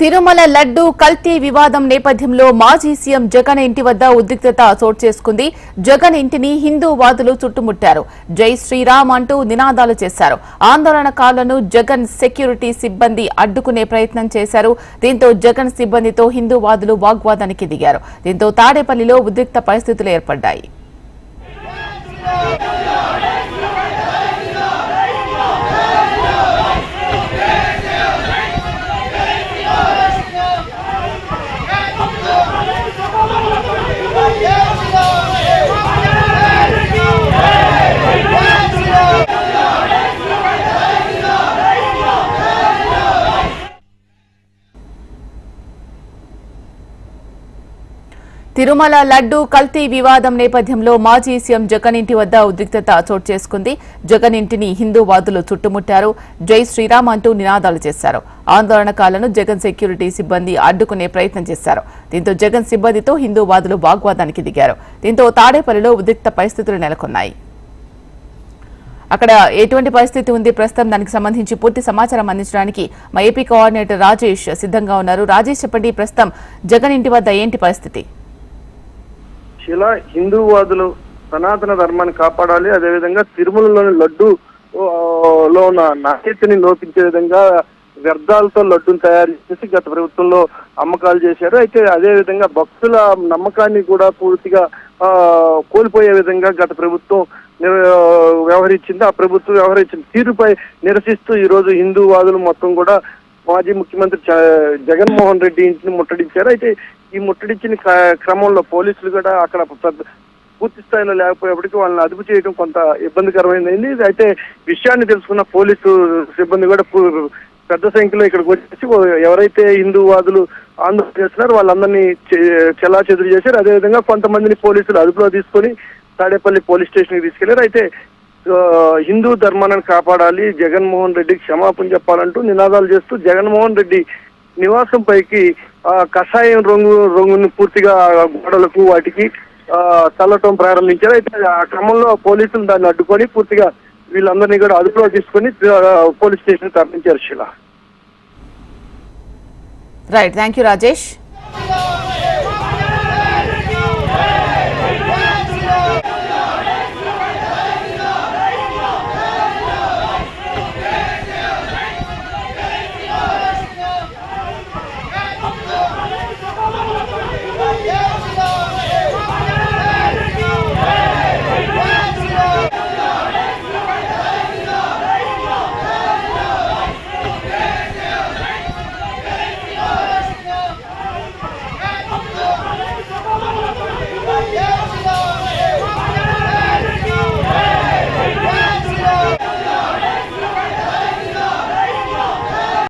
తిరుమల లడ్డు కల్తీ వివాదం నేపథ్యంలో మాజీ సీఎం జగన్ ఇంటి వద్ద ఉద్రిక్తత చోటు చేసుకుంది. జగన్ ఇంటిని హిందూవాదులు చుట్టుముట్టారు. జై శ్రీరామ్ అంటూ నినాదాలు చేశారు. ఆందోళనకారులను జగన్ సెక్యూరిటీ సిబ్బంది అడ్డుకునే ప్రయత్నం చేశారు. దీంతో జగన్ సిబ్బందితో హిందూవాదులు వాగ్వాదానికి దిగారు. దీంతో తాడేపల్లిలో ఉద్రిక్త పరిస్థితులు ఏర్పడ్డాయి. తిరుమల లడ్డు కల్తీ వివాదం నేపథ్యంలో మాజీ సీఎం జగన్ ఇంటి వద్ద ఉద్రిక్తత చోటు చేసుకుంది. జగన్ ఇంటిని హిందూవాదులు చుట్టుముట్టారు. జై శ్రీరామ్ అంటూ నినాదాలు చేశారు. ఆందోళనకాలను జగన్ సెక్యూరిటీ సిబ్బంది అడ్డుకునే ప్రయత్నం చేశారు. దీంతో జగన్ సిబ్బందితో హిందూవాదులు వాగ్వాదానికి దిగారు. దీంతో తాడేపల్లిలో ఉద్రిక్త పరిస్థితులు నెలకొన్నాయి. అక్కడ ఎటువంటి పరిస్థితి ఉంది? ప్రస్తుతం దానికి సంబంధించి పూర్తి సమాచారం అందించడానికి మా ఏపీ కోఆర్డినేటర్ రాజేష్ సిద్ధంగా ఉన్నారు. రాజేష్ చెప్పండి ప్రస్తుతం జగన్ ఇంటి వద్ద ఏంటి పరిస్థితి? ఇలా హిందూవాదులు సనాతన ధర్మాన్ని కాపాడాలి. అదేవిధంగా తిరుమలలోని లడ్డు లో ఉన్న నాణ్యతని లోపించే విధంగా వ్యర్థాలతో లడ్డును తయారు చేసి గత ప్రభుత్వంలో అమ్మకాలు చేశారు. అయితే అదే విధంగా భక్తుల నమ్మకాన్ని కూడా పూర్తిగా ఆ, కోల్పోయే విధంగా గత ప్రభుత్వం వ్యవహరించింది. ఆ ప్రభుత్వం వ్యవహరించిన తీరుపై నిరసిస్తూ ఈ రోజు హిందూవాదులు మొత్తం కూడా మాజీ ముఖ్యమంత్రి జ- జగన్మోహన్ రెడ్డి ఇంటిని ముట్టడించారు. అయితే ఈ ముట్టడించిన క్రమంలో పోలీసులు కూడా అక్కడ పెద్ద పూర్తి స్థాయిలో లేకపోయేప్పటికీ వాళ్ళని అదుపు చేయడం కొంత ఇబ్బందికరమైంది అయితే విషయాన్ని తెలుసుకున్న పోలీసు సిబ్బంది కూడా పెద్ద సంఖ్యలో ఇక్కడికి వచ్చేసి ఎవరైతే హిందూవాదులు ఆందోళన చేస్తున్నారో వాళ్ళందరినీ చెలా చెదురు చేశారు. అదేవిధంగా కొంతమందిని పోలీసులు అదుపులో తీసుకొని తాడేపల్లి పోలీస్ స్టేషన్కి తీసుకెళ్ళారు. అయితే హిందూ ధర్మాన్ని కాపాడాలి జగన్మోహన్ రెడ్డికి క్షమాపణ చెప్పాలంటూ నినాదాలు చేస్తూ జగన్మోహన్ రెడ్డి నివాసం పైకి కషాయం రంగు రంగును పూర్తిగా గోడలకు వాటికి చల్లటం ప్రారంభించారు. అయితే ఆ క్రమంలో పోలీసులు దాన్ని అడ్డుకొని పూర్తిగా వీళ్ళందరినీ కూడా అదుపులో తీసుకొని పోలీస్ స్టేషన్ తరలించారు శిలా. Right thank you Rajesh